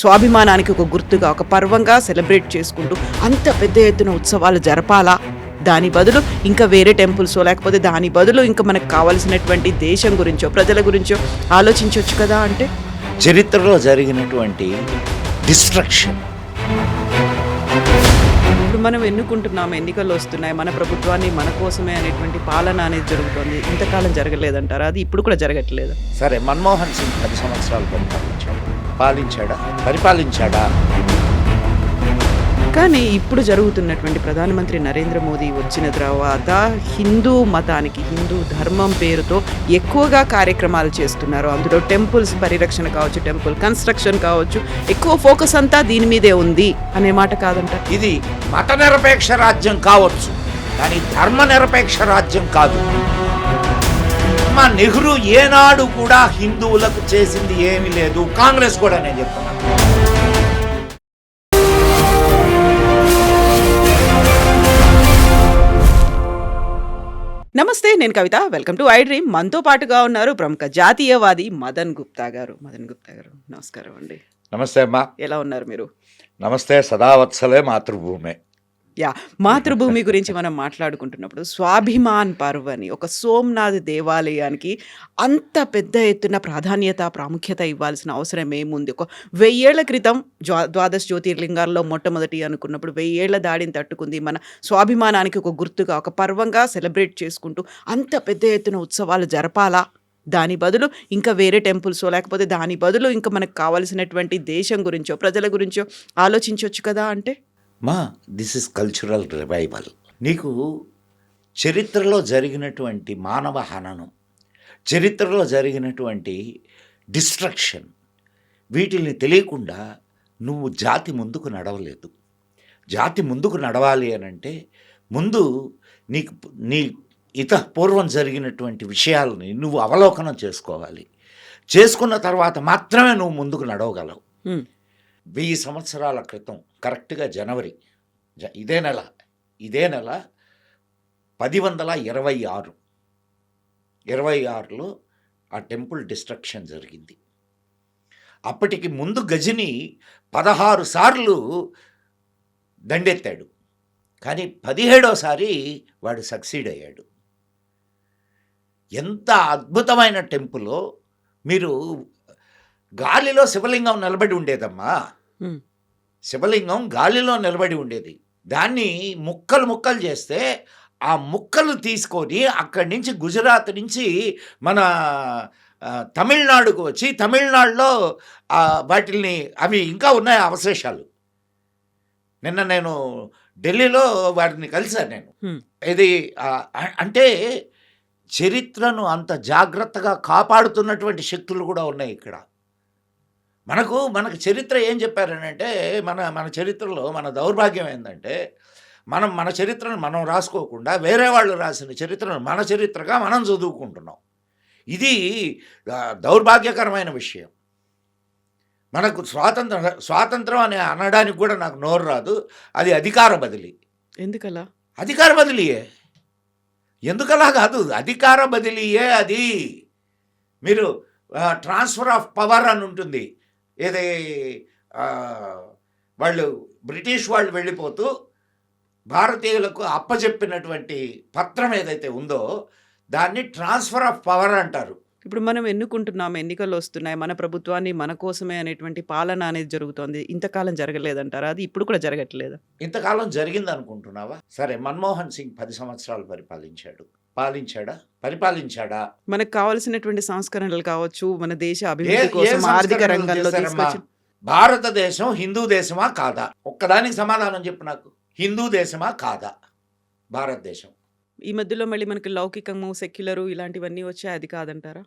స్వాభిమానానికి ఒక గుర్తుగా ఒక పర్వంగా సెలబ్రేట్ చేసుకుంటూ అంత పెద్ద ఎత్తున ఉత్సవాలు జరపాలా? దాని బదులు ఇంకా వేరే టెంపుల్సో లేకపోతే దాని బదులు ఇంకా మనకు కావాల్సినటువంటి దేశం గురించో ప్రజల గురించో ఆలోచించవచ్చు కదా అంటే? చరిత్రలో జరిగినటువంటి డిస్ట్రక్షన్. ఇప్పుడు మనం ఎన్నుకుంటున్నాం ఎన్నికలు వస్తున్నాయి మన ప్రభుత్వాన్ని మన కోసమే అనేటువంటి పాలన అనేది జరుగుతుంది. ఇంతకాలం జరగలేదంటారా? అది ఇప్పుడు కూడా జరగట్లేదు? సరే మన్మోహన్ సింగ్ పది సంవత్సరాలు పరిపాలించాడు పాలించాడా? పరిపాలించాడా? కానీ ఇప్పుడు జరుగుతున్నటువంటి ప్రధానమంత్రి నరేంద్ర మోదీ వచ్చిన తర్వాత హిందూ మతానికి హిందూ ధర్మం పేరుతో ఎక్కువగా కార్యక్రమాలు చేస్తున్నారు. అందులో టెంపుల్స్ పరిరక్షణ కావచ్చు టెంపుల్ కన్స్ట్రక్షన్ కావచ్చు ఎక్కువ ఫోకస్ అంతా దీని మీదే ఉంది అనే మాట కాదంట. ఇది మత నిరపేక్ష రాజ్యం కావచ్చు కానీ ధర్మ నిరపేక్ష రాజ్యం కాదు. నెహ్రూ ఏనాడు కూడా హిందువులకు చేసింది ఏమీ లేదు. కాంగ్రెస్ కూడా నేను చెప్తున్నాను నమస్తే నేను Kavitha. Welcome to I dream. మనతో పాటుగా ఉన్నారు ప్రముఖ జాతీయవాది మదన్ గుప్తా గారు. మదన్ గుప్తా గారు నమస్కారం అండి. నమస్తే అమ్మా. ఎలా ఉన్నారు మీరు? నమస్తే సదావత్సలే మాతృభూమే. యా మాతృభూమి గురించి మనం మాట్లాడుకుంటున్నప్పుడు స్వాభిమాన్ పర్వ్ అని ఒక సోమనాథ్ దేవాలయానికి అంత పెద్ద ఎత్తున ప్రాధాన్యత ప్రాముఖ్యత ఇవ్వాల్సిన అవసరం ఏముంది? ఒక వెయ్యేళ్ళ క్రితం ద్వాదశ జ్యోతిర్లింగాల్లో మొట్టమొదటి అనుకున్నప్పుడు వెయ్యేళ్ళ దాడిని తట్టుకుంది మన స్వాభిమానానికి ఒక గుర్తుగా ఒక పర్వంగా సెలబ్రేట్ చేసుకుంటూ అంత పెద్ద ఎత్తున ఉత్సవాలు జరపాలా? దాని బదులు ఇంకా వేరే టెంపుల్స్ లేకపోతే దాని బదులు ఇంకా మనకు కావాల్సినటువంటి దేశం గురించో ప్రజల గురించో ఆలోచించవచ్చు కదా అంటే? మా దిస్ ఇస్ కల్చరల్ రివైవల్ నీకు చరిత్రలో జరిగినటువంటి మానవ హననం చరిత్రలో జరిగినటువంటి డిస్ట్రక్షన్ వీటిని తెలియకుండా నువ్వు జాతి ముందుకు నడవలేదు. జాతి ముందుకు నడవాలి అని అంటే ముందు నీకు నీ ఇతపూర్వం జరిగినటువంటి విషయాలని నువ్వు అవలోకనం చేసుకోవాలి. చేసుకున్న తర్వాత మాత్రమే నువ్వు ముందుకు నడవగలవు. Hmm. వెయ్యి సంవత్సరాల క్రితం కరెక్ట్గా జనవరి జ- ఇదే నెల ఇదే నెల పది వందల ఇరవై ఆరు ఇరవై ఆరులో ఆ టెంపుల్ డిస్ట్రక్షన్ జరిగింది. అప్పటికి ముందు గజని పదహారు సార్లు దండెత్తాడు. కానీ పదిహేడోసారి వాడు సక్సీడ్ అయ్యాడు. ఎంత అద్భుతమైన టెంపులో మీరు గాలిలో శివలింగం నిలబడి ఉండేదమ్మా. శివలింగం గాలిలో నిలబడి ఉండేది. దాన్ని ముక్కలు ముక్కలు చేస్తే ఆ ముక్కలు తీసుకొని అక్కడి నుంచి గుజరాత్ నుంచి మన తమిళనాడుకు వచ్చి తమిళనాడులో ఆ, వాటిల్ని అవి ఇంకా ఉన్నాయి అవశేషాలు. నిన్న నేను ఢిల్లీలో వాటిని కలిశాను నేను. ఇది అంటే చరిత్రను అంత జాగ్రత్తగా కాపాడుతున్నటువంటి శక్తులు కూడా ఉన్నాయి ఇక్కడ. మనకు మనకు చరిత్ర ఏం చెప్పారనంటే మన మన చరిత్రలో మన దౌర్భాగ్యం ఏంటంటే మనం మన చరిత్రను మనం రాసుకోకుండా వేరే వాళ్ళు రాసిన చరిత్రను మన చరిత్రగా మనం చదువుకుంటున్నాం. ఇది దౌర్భాగ్యకరమైన విషయం. మనకు స్వాతంత్రం స్వాతంత్రం అని అనడానికి కూడా నాకు నోరు రాదు. అది అధికార బదిలీ. ఎందుకలా? అధికార బదిలీయే. ఎందుకలా కాదు? అధికార బదిలీయే అది. మీరు ట్రాన్స్ఫర్ ఆఫ్ పవర్ అని ఉంటుంది. ఏది వాళ్ళు బ్రిటిష్ వాళ్ళు వెళ్ళిపోతూ భారతీయులకు అప్పచెప్పినటువంటి పత్రం ఏదైతే ఉందో దాన్ని ట్రాన్స్ఫర్ ఆఫ్ పవర్ అంటారు. ఇప్పుడు మనం ఎన్నుకుంటున్నాం ఎన్నికలు వస్తున్నాయి మన ప్రభుత్వాన్ని మన కోసమే అనేటువంటి పాలన అనేది జరుగుతోంది. ఇంతకాలం జరగలేదంటారా? అది ఇప్పుడు కూడా జరగట్లేదు? ఇంతకాలం జరిగింది అనుకుంటున్నావా సరే మన్మోహన్ సింగ్ పది సంవత్సరాలు పరిపాలించాడు. పాలించాడా? పరిపాలించాడా? మనకు కావాల్సినటువంటి సంస్కరణలు కావచ్చు మన దేశ అభివృద్ధి కోసం ఆర్థిక రంగంలో భారతదేశం హిందూ దేశమా కాదా? ఒక్కదానికి సమాధానం చెప్పు నాకు. హిందూ దేశమా కాదా? భారతదేశం. ఈ మధ్యలో మళ్ళీ మనకి లౌకికము సెక్యులరు ఇలాంటివన్నీ వచ్చాయి అది కాదంటారా?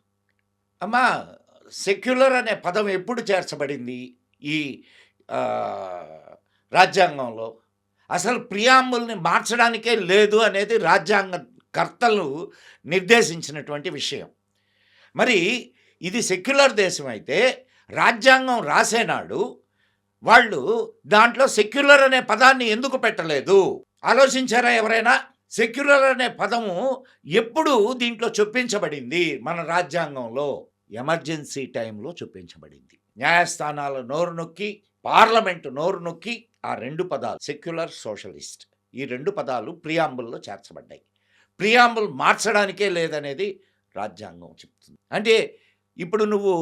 అమ్మా సెక్యులర్ అనే పదం ఎప్పుడు చేర్చబడింది ఈ రాజ్యాంగంలో? అసలు ప్రియాంబుల్ని మార్చడానికే లేదు అనేది రాజ్యాంగ కర్తలు నిర్దేశించినటువంటి విషయం. మరి ఇది సెక్యులర్ దేశం అయితే రాజ్యాంగం రాసేనాడు వాళ్ళు దాంట్లో సెక్యులర్ అనే పదాన్ని ఎందుకు పెట్టలేదు? ఆలోచించారా ఎవరైనా? సెక్యులర్ అనే పదము ఎప్పుడు దీంట్లో చొప్పించబడింది మన రాజ్యాంగంలో. ఎమర్జెన్సీ టైంలో చొప్పించబడింది. న్యాయస్థానాల నోరు నొక్కి పార్లమెంటు నోరు నొక్కి ఆ రెండు పదాలు సెక్యులర్ సోషలిస్ట్ ఈ రెండు పదాలు ప్రియాంబుల్లో చేర్చబడ్డాయి. ప్రియాంబుల్ మార్చడానికే లేదనేది రాజ్యాంగం చెప్తుంది. అంటే ఇప్పుడు నువ్వు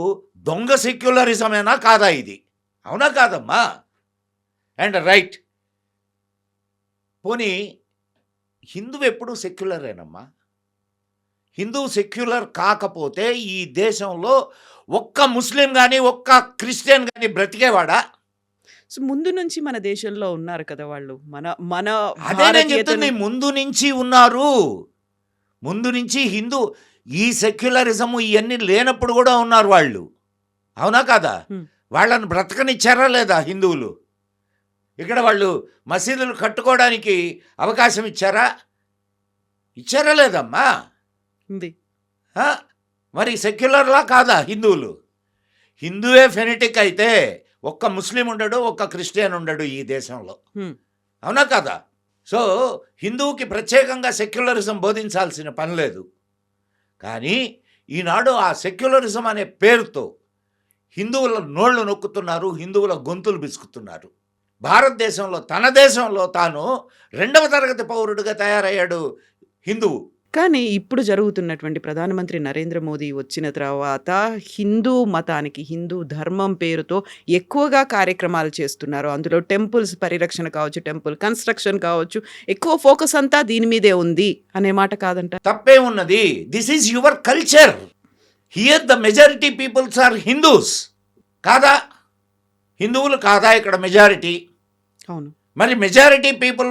దొంగ సెక్యులరిజమేనా కాదా ఇది? అవునా కాదమ్మా? And right. పోనీ హిందువు ఎప్పుడు సెక్యులరేనమ్మా? హిందువు సెక్యులర్ కాకపోతే ఈ దేశంలో ఒక్క ముస్లిం కానీ ఒక్క క్రిస్టియన్ కానీ బ్రతికేవాడా? సో ముందు నుంచి మన దేశంలో ఉన్నారు కదా వాళ్ళు. మన మన అదే నేను చెప్తుంది ముందు నుంచి ఉన్నారు. ముందు నుంచి హిందూ ఈ సెక్యులరిజము ఇవన్నీ లేనప్పుడు కూడా ఉన్నారు వాళ్ళు. అవునా కాదా. వాళ్ళని బ్రతకనిచ్చారా లేదా హిందువులు? ఇక్కడ వాళ్ళు మసీదులు కట్టుకోవడానికి అవకాశం ఇచ్చారా? ఇచ్చారా లేదమ్మా? మరి సెక్యులర్లా కాదా హిందువులు? హిందువే ఫెనిటిక్ అయితే ఒక్క ముస్లిం ఉండడు ఒక్క క్రిస్టియన్ ఉండడు ఈ దేశంలో. అవునా కదా? సో హిందువుకి ప్రత్యేకంగా సెక్యులరిజం బోధించాల్సిన పని లేదు. కానీ ఈనాడు ఆ సెక్యులరిజం అనే పేరుతో హిందువుల నోళ్ళు నొక్కుతున్నారు హిందువుల గొంతులు బిసుకుతున్నారు. భారతదేశంలో తన దేశంలో తాను రెండవ తరగతి పౌరుడిగా తయారయ్యాడు హిందువు. కానీ ఇప్పుడు జరుగుతున్నటువంటి ప్రధానమంత్రి నరేంద్ర మోదీ వచ్చిన తర్వాత హిందూ మతానికి హిందూ ధర్మం పేరుతో ఎక్కువగా కార్యక్రమాలు చేస్తున్నారు. అందులో టెంపుల్స్ పరిరక్షణ కావచ్చు టెంపుల్ కన్స్ట్రక్షన్ కావచ్చు ఎక్కువ ఫోకస్ అంతా దీని మీదే ఉంది అనే మాట కాదంట? తప్పే ఉన్నది. This is your culture here the majority peoples are Hindus కాదా? హిందువులు కాదా ఇక్కడ మెజారిటీ అవును. మరి మెజారిటీ పీపుల్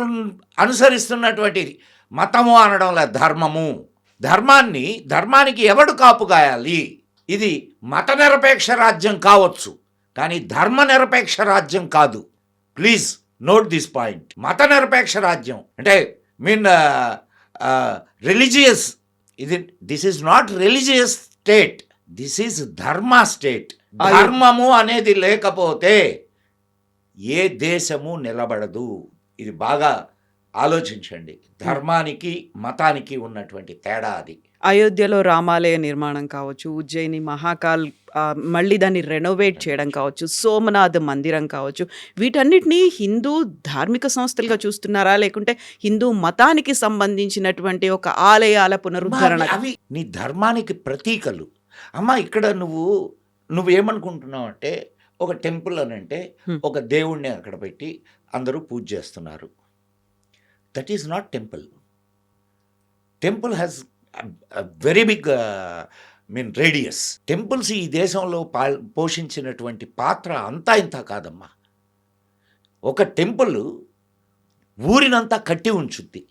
అనుసరిస్తున్నటువంటి మతము అనడం లేదు ధర్మము. ధర్మాన్ని ధర్మానికి ఎవడు కాపు కాయాలి ఇది మత నిరపేక్ష రాజ్యం కావచ్చు కానీ ధర్మ నిరపేక్ష రాజ్యం కాదు. Please note this point. మత నిరపేక్ష రాజ్యం అంటే మీన్ రిలీజియస్. ఇది this is not religious state this is dharma state. ధర్మము అనేది లేకపోతే ఏ దేశము నిలబడదు. ఇది బాగా ఆలోచించండి. ధర్మానికి మతానికి ఉన్నటువంటి తేడా అది. అయోధ్యలో రామాలయ నిర్మాణం కావచ్చు ఉజ్జయిని మహాకాల్ మళ్ళీ దాన్ని రెనోవేట్ చేయడం కావచ్చు సోమనాథ్ మందిరం కావచ్చు వీటన్నిటినీ హిందూ ధార్మిక సంస్థలుగా చూస్తున్నారా? లేకుంటే హిందూ మతానికి సంబంధించినటువంటి ఒక ఆలయాల పునరుద్ధరణ అవి- నీ ధర్మానికి ప్రతీకలు. అమ్మ ఇక్కడ నువ్వు నువ్వేమనుకుంటున్నావు అంటే ఒక టెంపుల్ అని అంటే. ఒక దేవుణ్ణి అక్కడ పెట్టి అందరూ పూజ చేస్తున్నారు. That is not temple temple has very big mean radius temples ఈ దేశంలో పా పోషించినటువంటి పాత్ర అంతా ఇంత కాదమ్మా. ఒక టెంపుల్ ఊరినంతా కట్టి ఉంచుద్ది.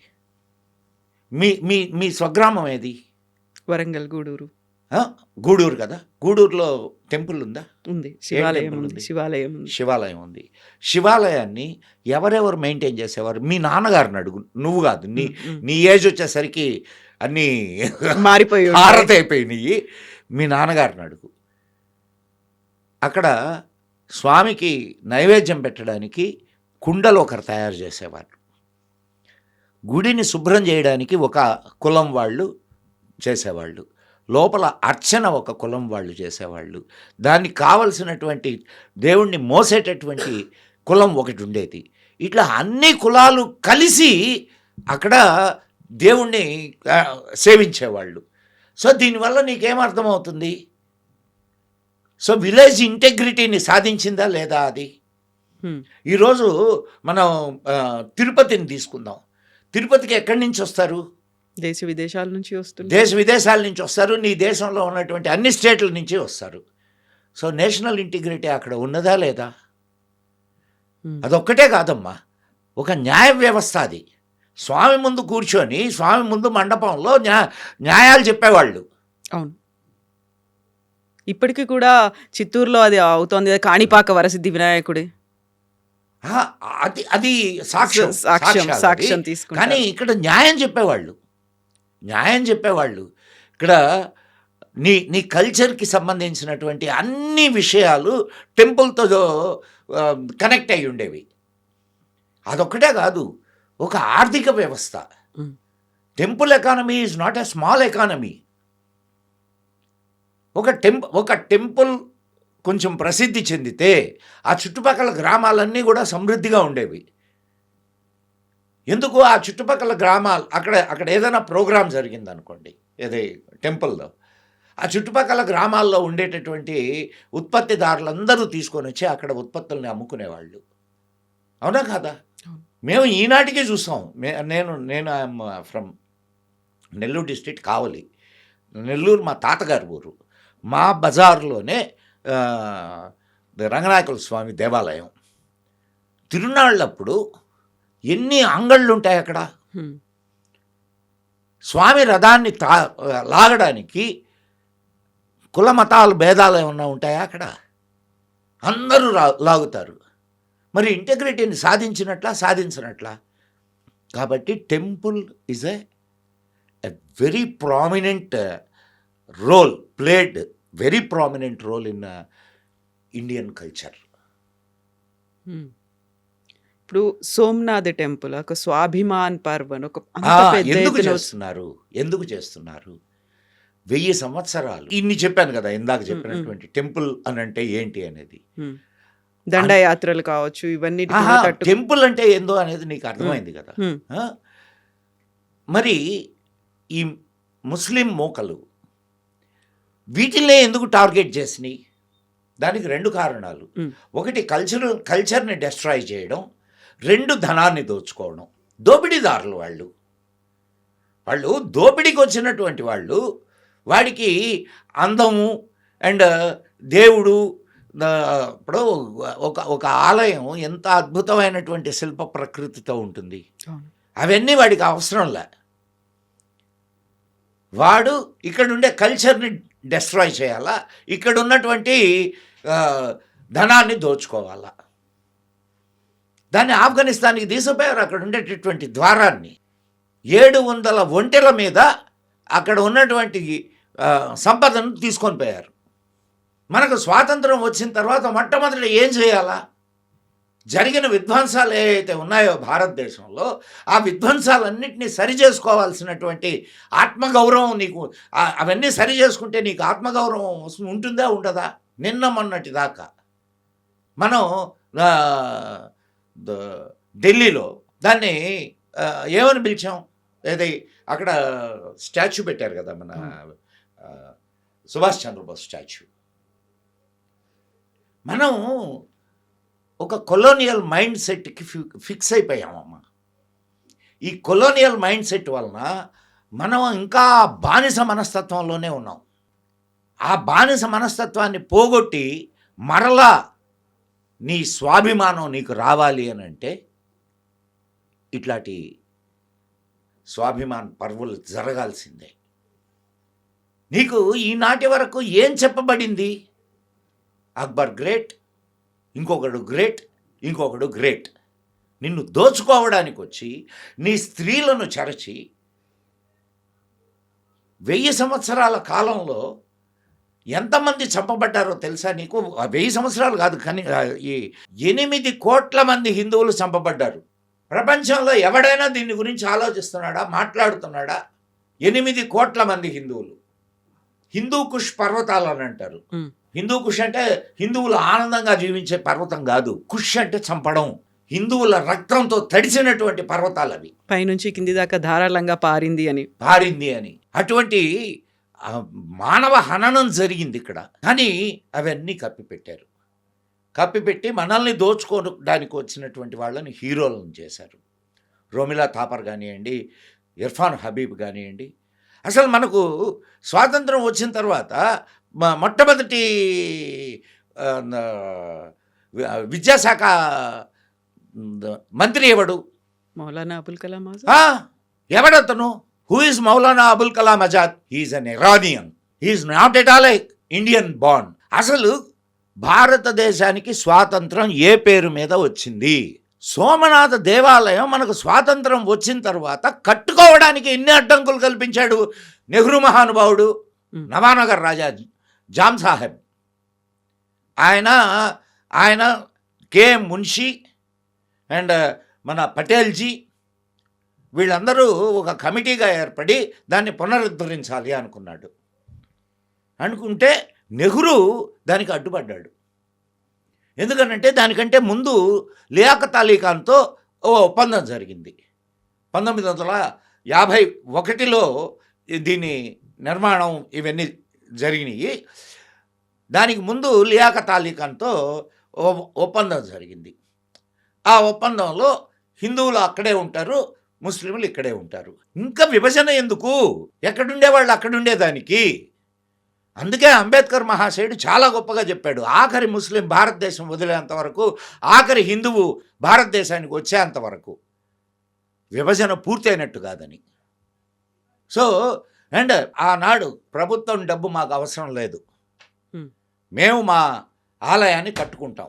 మీ మీ మీ స్వగ్రామం ఏది? వరంగల్ గూడూరు. గూడూరు కదా? గూడూరులో టెంపుల్ ఉందా? ఉంది. శివాలయం ఉంది? శివాలయం శివాలయం ఉంది. శివాలయాన్ని ఎవరెవరు మెయింటైన్ చేసేవారు? మీ నాన్నగారిని అడుగు. నువ్వు కాదు. నీ. నీ ఏజ్ వచ్చేసరికి అన్నీ మారిపోయి ఉంటాయి. హారత అయిపోయినాయి మీ నాన్నగారిని అడుగు. అక్కడ స్వామికి నైవేద్యం పెట్టడానికి కుండలు ఒకరు తయారు చేసేవారు. గుడిని శుభ్రం చేయడానికి ఒక కులం వాళ్ళు చేసేవాళ్ళు. లోపల అర్చన ఒక కులం వాళ్ళు చేసేవాళ్ళు. దానికి కావలసినటువంటి దేవుణ్ణి మోసేటటువంటి కులం ఒకటి ఉండేది. ఇట్లా అన్ని కులాలు కలిసి అక్కడ దేవుణ్ణి సేవించేవాళ్ళు. సో దీనివల్ల నీకేం అర్థమవుతుంది సో విలేజ్ ఇంటెగ్రిటీని సాధించిందా లేదా అది? ఈరోజు మనం తిరుపతిని తీసుకుందాం. తిరుపతికి ఎక్కడి నుంచి వస్తారు? దేశ విదేశాల నుంచి వస్తుంది దేశ విదేశాల నుంచి వస్తారు. నీ దేశంలో ఉన్నటువంటి అన్ని స్టేట్ల నుంచి వస్తారు. సో నేషనల్ ఇంటిగ్రిటీ అక్కడ ఉన్నదా లేదా? అదొక్కటే కాదమ్మా. ఒక న్యాయ వ్యవస్థ అది. స్వామి ముందు కూర్చొని స్వామి ముందు మండపంలో న్యా న్యాయాలు చెప్పేవాళ్ళు. అవును. ఇప్పటికీ కూడా చిత్తూరులో అది అవుతోంది. కాణిపాక వరసిద్ధి వినాయకుడి. అది అది సాక్ష్యం. సాక్ష్యం. సాక్ష్యం తీసుకుంటారు. కానీ ఇక్కడ న్యాయం చెప్పేవాళ్ళు. న్యాయం చెప్పేవాళ్ళు. ఇక్కడ నీ నీ కల్చర్కి సంబంధించినటువంటి అన్ని విషయాలు టెంపుల్తో కనెక్ట్ అయి ఉండేవి. అదొక్కటే కాదు ఒక ఆర్థిక వ్యవస్థ. Temple economy is not a small economy. ఒక టెంప్ ఒక టెంపుల్ కొంచెం ప్రసిద్ధి చెందితే ఆ చుట్టుపక్కల గ్రామాలన్నీ కూడా సమృద్ధిగా ఉండేవి. ఎందుకు ఆ చుట్టుపక్కల గ్రామాలు అక్కడ అక్కడ ఏదైనా ప్రోగ్రాం జరిగింది అనుకోండి ఏదే టెంపుల్లో ఆ చుట్టుపక్కల గ్రామాల్లో ఉండేటటువంటి ఉత్పత్తిదారులందరూ తీసుకొని వచ్చి అక్కడ ఉత్పత్తుల్ని అమ్ముకునేవాళ్ళు. అవునా కాదా. మేము ఈనాటికే చూస్తాం మే నేను నేను I'm from Nellore district Kavali. Nellore మా తాతగారి ఊరు. మా బజార్లోనే రంగనాయకుల స్వామి దేవాలయం. తిరునాళ్ళప్పుడు ఎన్ని అంగళ్ళు ఉంటాయి అక్కడ. స్వామి రథాన్ని తా లాగడానికి కుల మతాలు భేదాలు ఏమన్నా ఉంటాయా అక్కడ? అందరూ రా లాగుతారు. మరి ఇంటగ్రిటీని సాధించినట్లా సాధించినట్లా? కాబట్టి temple is a a very prominent role played very prominent role in Indian culture. ఇప్పుడు సోమనాథ్ టెంపుల్ ఒక స్వాభిమాన్ పర్వ్ అని ఒక ఎందుకు చేస్తున్నారు? ఎందుకు చేస్తున్నారు? వెయ్యి సంవత్సరాలు. ఇన్ని చెప్పాను కదా ఇందాక చెప్పినటువంటి టెంపుల్ అని అంటే ఏంటి అనేది. దండయాత్రలు కావచ్చు ఇవన్నీ టెంపుల్ అంటే ఏందో అనేది నీకు అర్థమైంది కదా? మరి ఈ ముస్లిం మూకలు వీటిల్నే ఎందుకు టార్గెట్ చేసినాయి? దానికి రెండు కారణాలు. ఒకటి కల్చర్ కల్చర్ని డెస్ట్రాయ్ చేయడం. రెండు ధనాన్ని దోచుకోవడం. దోపిడీదారులు వాళ్ళు. వాళ్ళు దోపిడీకి వచ్చినటువంటి వాళ్ళు వాడికి అందము అండ్ దేవుడు ఇప్పుడు ఒక ఒక ఆలయం ఎంత అద్భుతమైనటువంటి శిల్ప ప్రకృతితో ఉంటుంది. అవన్నీ వాడికి అవసరంలే వాడు ఇక్కడ ఉండే కల్చర్ని డెస్ట్రాయ్ చేయాలా? ఇక్కడ ఉన్నటువంటి ధనాన్ని దోచుకోవాలా? దాన్ని ఆఫ్ఘనిస్తాన్కి తీసుకుపోయారు. అక్కడ ఉండేటటువంటి ద్వారాన్ని ఏడు వందల ఒంటెల మీద అక్కడ ఉన్నటువంటి సంపదను తీసుకొని పోయారు. మనకు స్వాతంత్రం వచ్చిన తర్వాత మొట్టమొదటి ఏం చేయాలా? జరిగిన విధ్వంసాలు ఏవైతే ఉన్నాయో భారతదేశంలో ఆ విధ్వంసాలన్నింటినీ సరి చేసుకోవాల్సినటువంటి ఆత్మగౌరవం నీకు అవన్నీ సరి చేసుకుంటే నీకు ఆత్మగౌరవం ఉంటుందా ఉండదా? నిన్న మొన్నటి దాకా. మనం ఢిల్లీలో దాన్ని ఏమని పిలిచాం? ఏది అక్కడ స్టాచ్యూ పెట్టారు కదా మన సుభాష్ చంద్రబోస్ స్టాచ్యూ. మనం ఒక కొలోనియల్ మైండ్ సెట్కి ఫిక్స్ అయిపోయామమ్మా. ఈ కొలోనియల్ మైండ్ సెట్ వలన మనం ఇంకా బానిస మనస్తత్వంలోనే ఉన్నాం. ఆ బానిస మనస్తత్వాన్ని పోగొట్టి మరలా నీ స్వాభిమానం నీకు రావాలి అని అంటే ఇట్లాంటి స్వాభిమాన్ పర్వులు జరగాల్సిందే. నీకు ఈనాటి వరకు ఏం చెప్పబడింది? అక్బర్ గ్రేట్ ఇంకొకడు గ్రేట్ ఇంకొకడు గ్రేట్. నిన్ను దోచుకోవడానికి వచ్చి నీ స్త్రీలను చరచి వెయ్యి సంవత్సరాల కాలంలో ఎంతమంది చంపబడ్డారో తెలుసా నీకు? వెయ్యి సంవత్సరాలు కాదు కానీ ఈ ఎనిమిది కోట్ల మంది హిందువులు చంపబడ్డారు. ప్రపంచంలో ఎవడైనా దీని గురించి ఆలోచిస్తున్నాడా మాట్లాడుతున్నాడా? ఎనిమిది కోట్ల మంది హిందువులు. హిందూ కుష్ పర్వతాలు అని అంటారు. హిందూ కుష్ అంటే హిందువులు ఆనందంగా జీవించే పర్వతం కాదు. కుష్ అంటే చంపడం. హిందువుల రక్తంతో తడిసినటువంటి పర్వతాలు అవి పైనుంచి కింది దాకా ధారాళంగా పారింది అని. పారింది అని. అటువంటి మానవ హననం జరిగింది ఇక్కడ. కానీ అవన్నీ కప్పిపెట్టారు. కప్పిపెట్టి మనల్ని దోచుకోవడానికి వచ్చినటువంటి వాళ్ళని హీరోలను చేశారు. రోమిలా థాపర్ కానివ్వండి ఇర్ఫాన్ హబీబ్ కానివ్వండి. అసలు మనకు స్వాతంత్రం వచ్చిన తర్వాత మొట్టమొదటి విద్యాశాఖ మంత్రి ఎవడు? Maulana Abul Kalam ఎవడతను? Who is Maulana Abul Kalam Azad he is an Iranian he is not at all Indian bond అసలు భారతదేశానికి స్వాతంత్రం ఏ పేరు మీద వచ్చింది? సోమనాథ దేవాలయం మనకు స్వాతంత్రం వచ్చిన తర్వాత కట్టుకోవడానికి ఎన్ని అడ్డంకులు కల్పించాడు నెహ్రూ మహానుభావుడు. నవానగర్ రాజా జామ్ సాహెబ్. ఆయన ఆయన కే మున్షి అండ్ మన పటేల్జీ వీళ్ళందరూ ఒక కమిటీగా ఏర్పడి దాన్ని పునరుద్ధరించాలి అనుకున్నాడు. అనుకుంటే నెహ్రూ దానికి అడ్డుపడ్డాడు. ఎందుకనంటే దానికంటే ముందు లియాఖత్ అలీ ఖాన్తో ఓ ఒప్పందం జరిగింది. పంతొమ్మిది వందల యాభై ఒకటిలో దీని నిర్మాణం ఇవన్నీ జరిగినాయి. దానికి ముందు లియాఖత్ అలీ ఖాన్తో ఒప్పందం జరిగింది. ఆ ఒప్పందంలో హిందువులు అక్కడే ఉంటారు. ముస్లింలు ఇక్కడే ఉంటారు. ఇంకా విభజన ఎందుకు? ఎక్కడుండే వాళ్ళు అక్కడుండేదానికి అందుకే అంబేద్కర్ మహాశయుడు చాలా గొప్పగా చెప్పాడు. ఆఖరి ముస్లిం భారతదేశం వదిలేంత వరకు ఆఖరి హిందువు భారతదేశానికి వచ్చేంత వరకు. విభజన పూర్తయినట్టు కాదని. సో అండ్ ఆనాడు ప్రభుత్వం డబ్బు మాకు అవసరం లేదు. మేము మా ఆలయాన్ని కట్టుకుంటాం.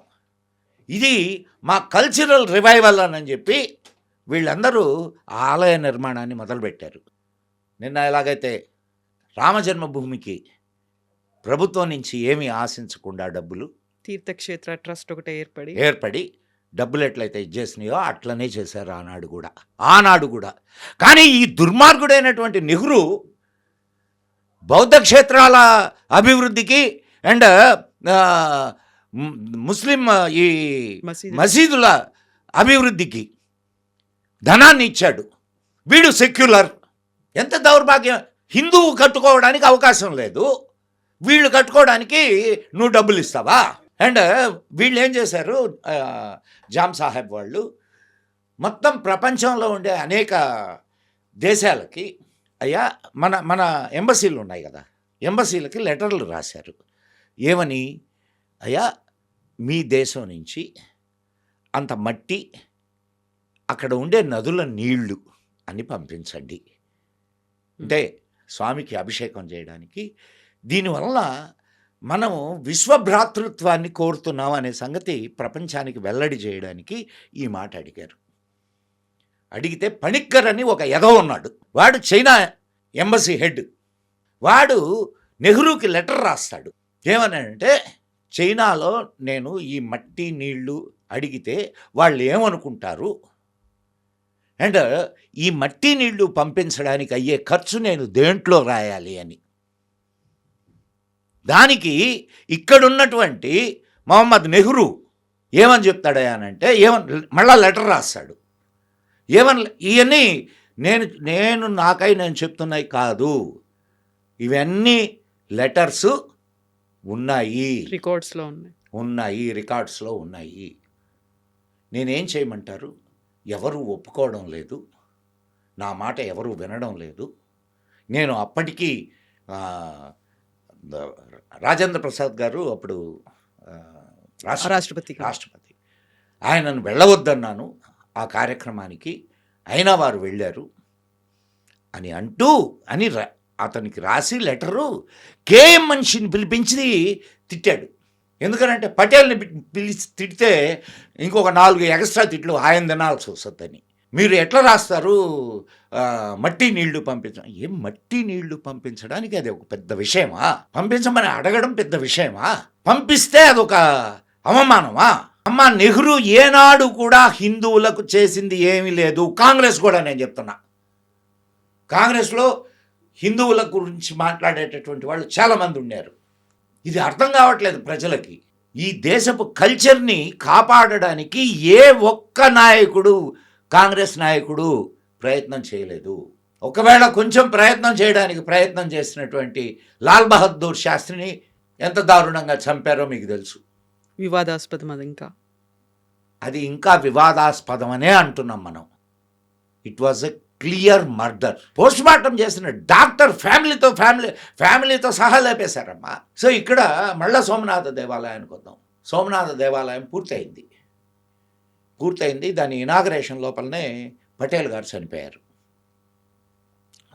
ఇది మా కల్చరల్ రివైవల్ అని చెప్పి వీళ్ళందరూ ఆలయ నిర్మాణాన్ని మొదలుపెట్టారు. నిన్న ఎలాగైతే రామజన్మభూమికి ప్రభుత్వం నుంచి ఏమీ ఆశించకుండా డబ్బులు తీర్థక్షేత్ర ట్రస్ట్ ఒకటి ఏర్పడి ఏర్పడి డబ్బులు ఎట్లయితే ఇచ్చేసినాయో అట్లనే చేశారు ఆనాడు కూడా. ఆనాడు కూడా. కానీ ఈ దుర్మార్గుడైనటువంటి నెహ్రూ బౌద్ధ క్షేత్రాల అభివృద్ధికి అండ్ ముస్లిం ఈ మసీదు మసీదుల అభివృద్ధికి ధనాన్ని ఇచ్చాడు. వీడు సెక్యులర్ ఎంత దౌర్భాగ్యం? హిందువు కట్టుకోవడానికి అవకాశం లేదు. వీళ్ళు కట్టుకోవడానికి నువ్వు డబ్బులు ఇస్తావా? అండ్ వీళ్ళు ఏం చేశారు? జామ్ సాహెబ్ వాళ్ళు మొత్తం ప్రపంచంలో ఉండే అనేక దేశాలకి అయ్యా మన మన ఎంబసీలు ఉన్నాయి కదా. ఎంబసీలకి లెటర్లు రాశారు. ఏమని? అయ్యా మీ దేశం నుంచి అంత మట్టి అక్కడ ఉండే నదుల నీళ్ళు అని పంపించండి. అంటే స్వామికి అభిషేకం చేయడానికి. దీనివల్ల మనము విశ్వభ్రాతృత్వాన్ని కోరుతున్నాం అనే సంగతి ప్రపంచానికి వెల్లడి చేయడానికి ఈ మాట అడిగారు. అడిగితే పణిక్కర్ అని ఒక ఎదవ ఉన్నాడు. వాడు చైనా ఎంబసీ హెడ్. వాడు నెహ్రూకి లెటర్ రాస్తాడు. ఏమనంటే చైనాలో నేను ఈ మట్టి నీళ్ళు అడిగితే వాళ్ళు ఏమనుకుంటారు? అండ్ ఈ మట్టి నీళ్ళు పంపించడానికి అయ్యే ఖర్చు నేను దేంట్లో రాయాలి అని. దానికి ఇక్కడున్నటువంటి మొహమ్మద్ నెహ్రూ ఏమని చెప్తాడయ్యా అనంటే ఏమని మళ్ళా లెటర్ రాస్తాడు. ఏమని ఇవన్నీ నేను నేను నాకై నేను చెప్తున్నాయి కాదు. ఇవన్నీ లెటర్స్ ఉన్నాయి. రికార్డ్స్లో ఉన్నాయి. ఉన్నాయి రికార్డ్స్లో ఉన్నాయి. నేనేం చేయమంటారు? ఎవరు ఒప్పుకోవడం లేదు. నా మాట ఎవరు వినడం లేదు. నేను అప్పటికీ రాజేంద్ర ప్రసాద్ గారు అప్పుడు రాష్ట్రపతి. రాష్ట్రపతి. ఆయనను వెళ్ళవద్దన్నాను. ఆ కార్యక్రమానికి అయినా వారు వెళ్ళారు. అని అంటూ అని అతనికి రాసి లెటరు కేఎం మనిషిని పిలిపించి తిట్టాడు. ఎందుకనంటే పటేల్ని పిలిచి తిడితే ఇంకొక నాలుగు ఎక్స్ట్రా తిట్లు ఆయన తినాల్సి వస్తుందని. మీరు ఎట్లా రాస్తారు? మట్టి నీళ్ళు పంపించడం ఏం మట్టి నీళ్ళు పంపించడానికి అది ఒక పెద్ద విషయమా? పంపించమని అడగడం పెద్ద విషయమా? పంపిస్తే అదొక అవమానమా? అమ్మ నెహ్రూ ఏనాడు కూడా హిందువులకు చేసింది ఏమీ లేదు. కాంగ్రెస్ కూడా నేను చెప్తున్నా. కాంగ్రెస్లో హిందువుల గురించి మాట్లాడేటటువంటి వాళ్ళు చాలామంది ఉన్నారు. ఇది అర్థం కావట్లేదు ప్రజలకి. ఈ దేశపు కల్చర్ని కాపాడడానికి ఏ ఒక్క నాయకుడు కాంగ్రెస్ నాయకుడు ప్రయత్నం చేయలేదు. ఒకవేళ కొంచెం ప్రయత్నం చేయడానికి ప్రయత్నం చేసినటువంటి లాల్ బహదూర్ శాస్త్రిని ఎంత దారుణంగా చంపారో మీకు తెలుసు. వివాదాస్పదం అది ఇంకా. అది ఇంకా వివాదాస్పదమనే అంటున్నాం మనం. It was a clear murder. Post mortem చేసిన డాక్టర్ ఫ్యామిలీతో ఫ్యామిలీ ఫ్యామిలీతో సహా లేపేశారమ్మా. సో ఇక్కడ మళ్ళా సోమనాథ దేవాలయానికి వద్దాం. సోమనాథ దేవాలయం పూర్తయింది. పూర్తయింది. దాని ఇనాగరేషన్ లోపలనే పటేల్ గారు చనిపోయారు.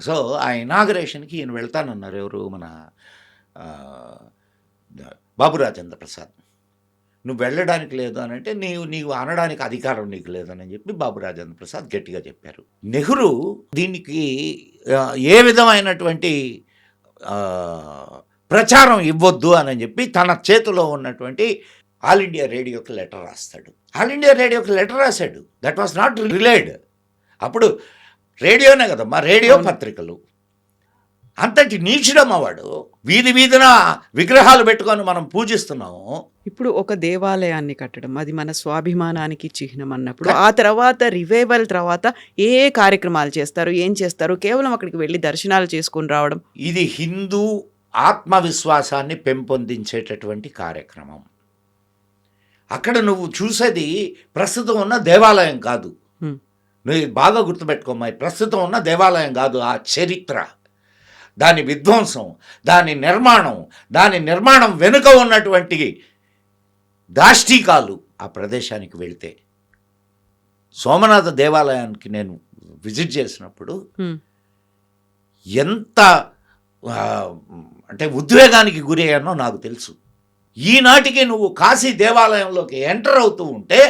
సో ఆ ఇనాగరేషన్కి ఈయన వెళ్తానన్నారు ఎవరు? మన బాబు రాజేంద్ర ప్రసాద్. నువ్వు వెళ్ళడానికి లేదు అని అంటే నీవు నీవు అనడానికి అధికారం నీకు లేదని చెప్పి బాబు రాజేంద్ర ప్రసాద్ గట్టిగా చెప్పారు. నెహ్రూ దీనికి ఏ విధమైనటువంటి ప్రచారం ఇవ్వద్దు అని చెప్పి తన చేతిలో ఉన్నటువంటి ఆల్ ఇండియా రేడియోకి లెటర్ రాస్తాడు. ఆల్ ఇండియా రేడియోకి లెటర్ రాశాడు. That was not relayed. అప్పుడు రేడియోనే కదమ్మా రేడియో. పత్రికలు. అంతటి నీచుడమ్మ వాడు. వీధి వీధిన విగ్రహాలు పెట్టుకొని మనం పూజిస్తున్నాము. ఇప్పుడు ఒక దేవాలయాన్ని కట్టడం అది మన స్వాభిమానానికి చిహ్నం అన్నప్పుడు ఆ తర్వాత రివైవల్ తర్వాత ఏ కార్యక్రమాలు చేస్తారు ఏం చేస్తారు? కేవలం అక్కడికి వెళ్ళి దర్శనాలు చేసుకొని రావడం. ఇది హిందూ ఆత్మవిశ్వాసాన్ని పెంపొందించేటటువంటి కార్యక్రమం. అక్కడ నువ్వు చూసేది ప్రస్తుతం ఉన్న దేవాలయం కాదు. నువ్వు బాగా గుర్తుపెట్టుకోమ్మాయి ప్రస్తుతం ఉన్న దేవాలయం కాదు ఆ చరిత్ర. దాని విధ్వంసం దాని నిర్మాణం దాని నిర్మాణం వెనుక ఉన్నటువంటి దాష్టీకాలు ఆ ప్రదేశానికి వెళితే. సోమనాథ దేవాలయానికి నేను విజిట్ చేసినప్పుడు. ఎంత అంటే ఉద్వేగానికి గురయ్యానో నాకు తెలుసు. ఈనాటికి నువ్వు కాశీ దేవాలయంలోకి ఎంటర్ అవుతూ ఉంటే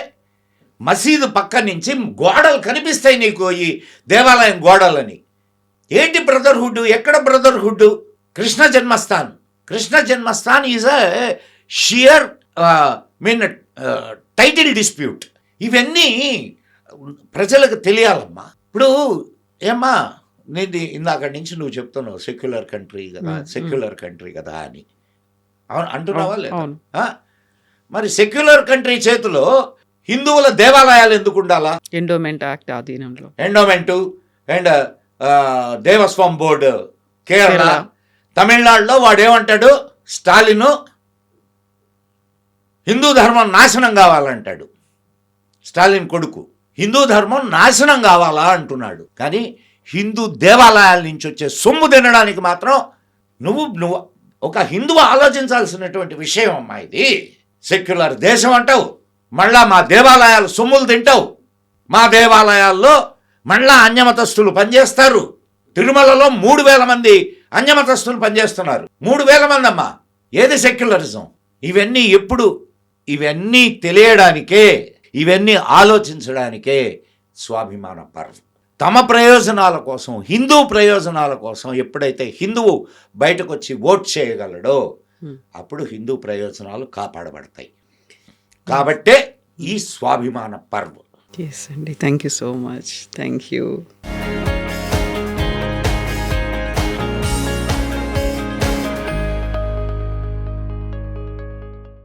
మసీదు పక్క నుంచి గోడలు కనిపిస్తాయి నీకు ఈ దేవాలయం గోడలని. ఏంటి బ్రదర్హుడ్? ఎక్కడ brotherhood? Krishna Janmasthan. Krishna Janmasthan is a sheer mean title dispute ఇవన్నీ ప్రజలకు తెలియాలమ్మా. ఇప్పుడు ఏమ్మా నేను ఇందాక నుంచి నువ్వు చెప్తున్నావు సెక్యులర్ కంట్రీ కదా. సెక్యులర్ కంట్రీ కదా అని. అవును అంటున్నావా లేదా? మరి సెక్యులర్ కంట్రీ చేతిలో హిందువుల దేవాలయాలు ఎందుకు ఉండాలా? ఎండోమెంట్ యాక్ట్ ఆధీనంలో. Endowment and Devaswom board Kerala. Kerala. తమిళనాడులో వాడు ఏమంటాడు స్టాలిన్ హిందూ ధర్మం నాశనం కావాలంటాడు. స్టాలిన్ కొడుకు హిందూ ధర్మం నాశనం కావాలా అంటున్నాడు. కానీ హిందూ దేవాలయాల నుంచి వచ్చే సొమ్ము తినడానికి మాత్రం నువ్వు నువ్వు ఒక హిందువు ఆలోచించాల్సినటువంటి విషయం అమ్మా ఇది. సెక్యులర్ దేశం అంటావు. మళ్ళా మా దేవాలయాలు సొమ్ములు తింటావు. మా దేవాలయాల్లో మళ్ళా అన్యమతస్తులు పనిచేస్తారు. తిరుమలలో మూడు వేల మంది అన్యమతస్తులు పనిచేస్తున్నారు. మూడు వేల మంది అమ్మా. ఏది సెక్యులరిజం? ఇవన్నీ ఎప్పుడు? ఇవన్నీ తెలియడానికే ఇవన్నీ ఆలోచించడానికే స్వాభిమాన పర్వం తమ ప్రయోజనాల కోసం హిందూ ప్రయోజనాల కోసం ఎప్పుడైతే హిందువు బయటకు వచ్చి ఓట్ చేయగలడో. అప్పుడు హిందూ ప్రయోజనాలు కాపాడబడతాయి. కాబట్టే ఈ స్వాభిమాన పర్వం Yes, Cindy. Thank you so much. Thank you.